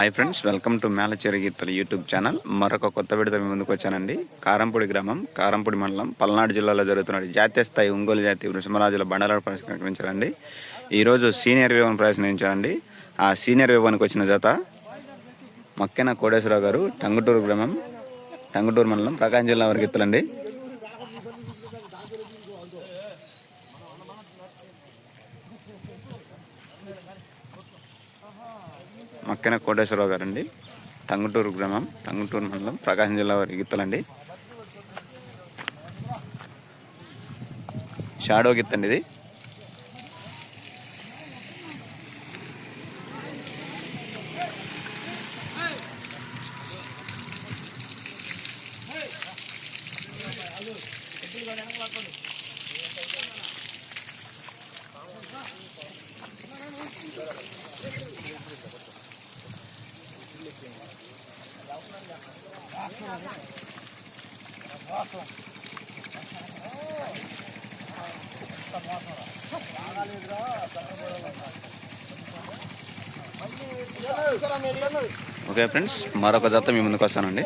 Hi friends welcome to Melacheri Geethala YouTube channel మరొక కొత్త విడత మీ ముందుకు వచ్చానండి. కారంపూడి గ్రామం కారంపూడి మండలం పల్నాడు జిల్లాలో జరుగుతున్న జాతీయ స్థాయి ఒంగోలు జాతి వృషమరాజుల బండలాడు పరిష్కరించారండి ఈరోజు సీనియర్ వివన్ ప్రశ్నించారండి ఆ సీనియర్ వివన్కి వచ్చిన జత మక్కెన కోటేశ్వరరావు గారు టంగుటూరు గ్రామం టంగుటూరు మండలం ప్రకాశం జిల్లా వరకు ఎత్తులండి మక్కెన కోటేశ్వరరావు గారండి. టంగుటూరు గ్రామం టంగుటూరు మండలం ప్రకాశం జిల్లా వారి గిత్తలండి. షాడో గిత్తండి ఇది ఓకే ఫ్రెండ్స్ మరొక జత మీ ముందుకు వస్తానండి.